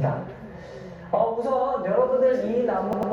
있습니다. 어, 우선 여러분들 이 나무